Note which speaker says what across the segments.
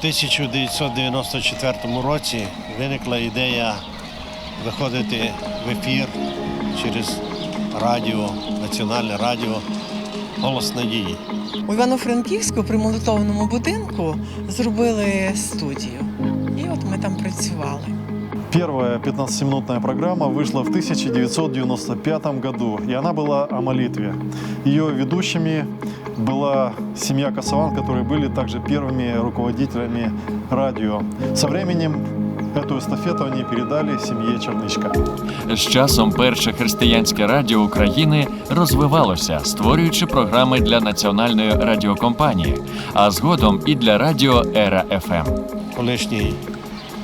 Speaker 1: 1994 році виникла ідея виходити в ефір через радіо, національне радіо Голос надії.
Speaker 2: У Івано-Франківську при молитовному будинку зробили студію. І от ми там працювали.
Speaker 3: Первая 15-минутная программа вышла в 1995 году, и она была о молитве. Ее ведущими была семья Косован, которые были также первыми руководителями радио. Со временем эту эстафету они передали семье Черничка.
Speaker 4: З часом перше християнське радіо України розвивалося, створюючи програми для національної радіокомпанії, а згодом і для радіо Ера Ем». ФМ.
Speaker 1: Колишній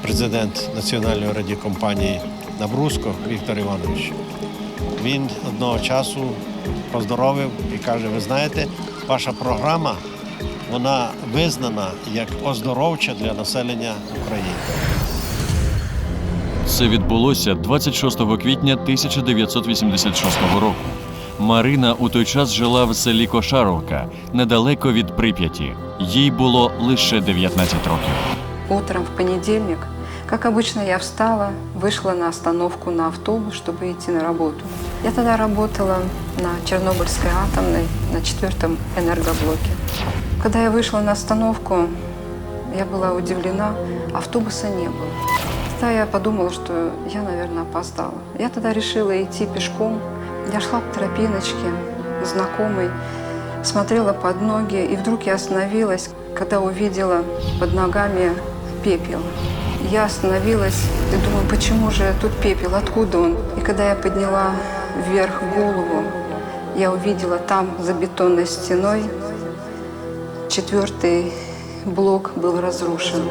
Speaker 1: президент національної радіокомпанії Набруско Віктор Іванович. Він одного часу поздоровив і каже: ви знаєте, ваша програма вона визнана як оздоровча для населення України.
Speaker 4: Це відбулося 26 квітня 1986 року. Марина у той час жила в селі Кошаровка, недалеко від Прип'яті. Їй було лише 19 років.
Speaker 5: Утром в понедельник, как обычно, я встала, вышла на остановку на автобус, чтобы идти на работу. Я тогда работала на Чернобыльской атомной, на четвертом энергоблоке. Когда я вышла на остановку, я была удивлена, автобуса не было. Тогда я подумала, что я, наверное, опоздала. Я тогда решила идти пешком. Я шла по тропиночке, знакомой, смотрела под ноги, и вдруг я остановилась, когда увидела под ногами пепел. Я остановилась и думаю, почему же тут пепел, откуда он? И когда я подняла вверх голову, я увидела там, за бетонной стеной, четвертый блок был разрушен.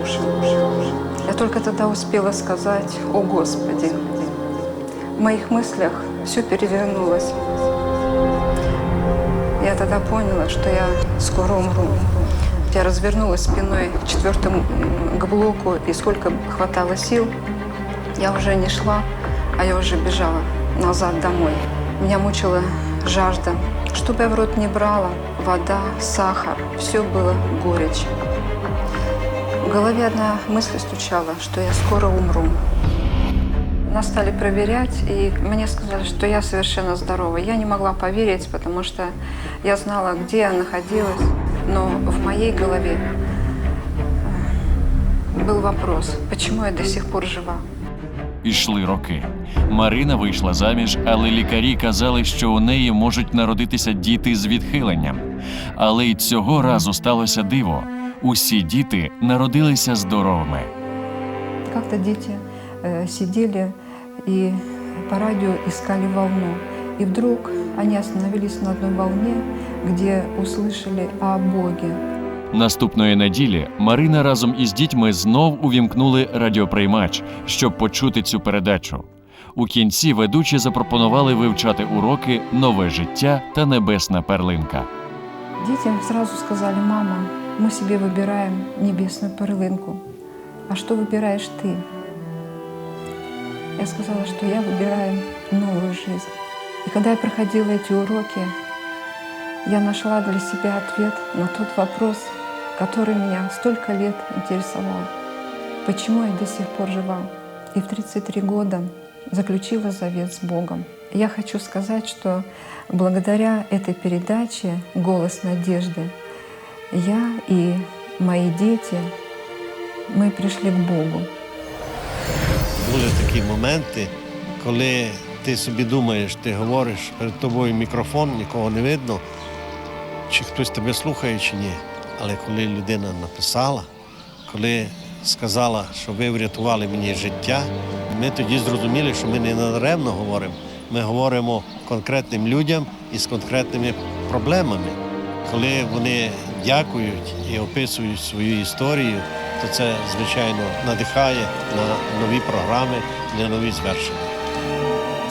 Speaker 5: Я только тогда успела сказать, о Господи, в моих мыслях все перевернулось. Я тогда поняла, что я скоро умру. Я развернулась спиной к четвертому к блоку, и сколько хватало сил, я уже не шла, а я уже бежала назад домой. Меня мучила жажда. Что бы я в рот не брала, вода, сахар, все было горечь. В голове одна мысль стучала, что я скоро умру. Нас стали проверять, и мне сказали, что я совершенно здорова. Я не могла поверить, потому что я знала, где я находилась, но в моей голове э, был вопрос, почему я до сих пор жива.
Speaker 4: Ішли роки. Марина вийшла заміж, але лікарі казали, що у неї можуть народитися діти з відхиленням. Але й цього разу сталося диво. Усі діти народилися здоровими.
Speaker 5: Как-то дети э, сидели и по радио искали волну. И вдруг они остановились на одной волне, где услышали о Боге.
Speaker 4: Наступної неділі Марина разом із дітьми знов увімкнули радіоприймач, щоб почути цю передачу. У кінці ведучі запропонували вивчати уроки Нове життя та Небесна перлинка.
Speaker 5: Дети сразу сказали, мама, мы себе выбираем небесную перлинку. А что выбираешь ты? Я сказала, что я выбираю новую жизнь. И когда я проходила эти уроки, я нашла для себя ответ на тот вопрос, который меня столько лет интересовал. Почему я до сих пор жива? И в 33 года заключила завет с Богом. Я хочу сказать, что благодаря этой передаче «Голос надежды» я и мои дети, мы пришли к Богу.
Speaker 1: Були такі моменти, коли ти собі думаєш, ти говориш, перед тобою мікрофон, нікого не видно, Чи хтось тебе слухає, чи ні. Але коли людина написала, коли сказала, що ви врятували мені життя, ми тоді зрозуміли, що ми не надаремно говоримо. Ми говоримо конкретним людям із конкретними проблемами. Коли вони дякують і описують свою історію, то це, звичайно, надихає на нові програми, на нові звершення.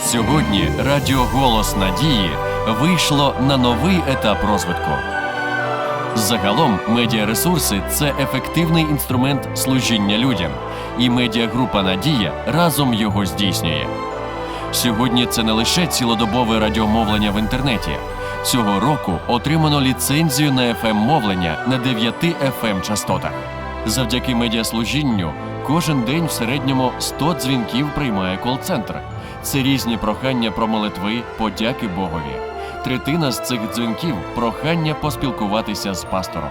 Speaker 4: Сьогодні Радіо Голос Надії вийшло на новий етап розвитку. Загалом медіаресурси це ефективний інструмент служіння людям, і медіагрупа Надія разом його здійснює. Сьогодні це не лише цілодобове радіомовлення в інтернеті. Цього року отримано ліцензію на fm мовлення на 9 fm частотах. Завдяки медіаслужінню кожен день в середньому 100 дзвінків приймає кол-центр. Це різні прохання про молитви, подяки Богові. Третина з цих дзвінків прохання поспілкуватися з пастором.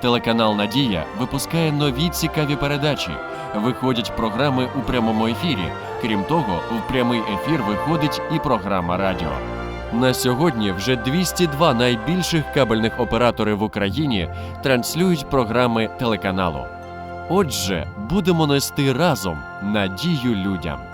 Speaker 4: Телеканал Надія випускає нові цікаві передачі. Виходять програми у прямому ефірі. Крім того, в прямий ефір виходить і програма радіо. На сьогодні вже 202 найбільших кабельних оператори в Україні транслюють програми телеканалу. Отже, будемо нести разом надію людям.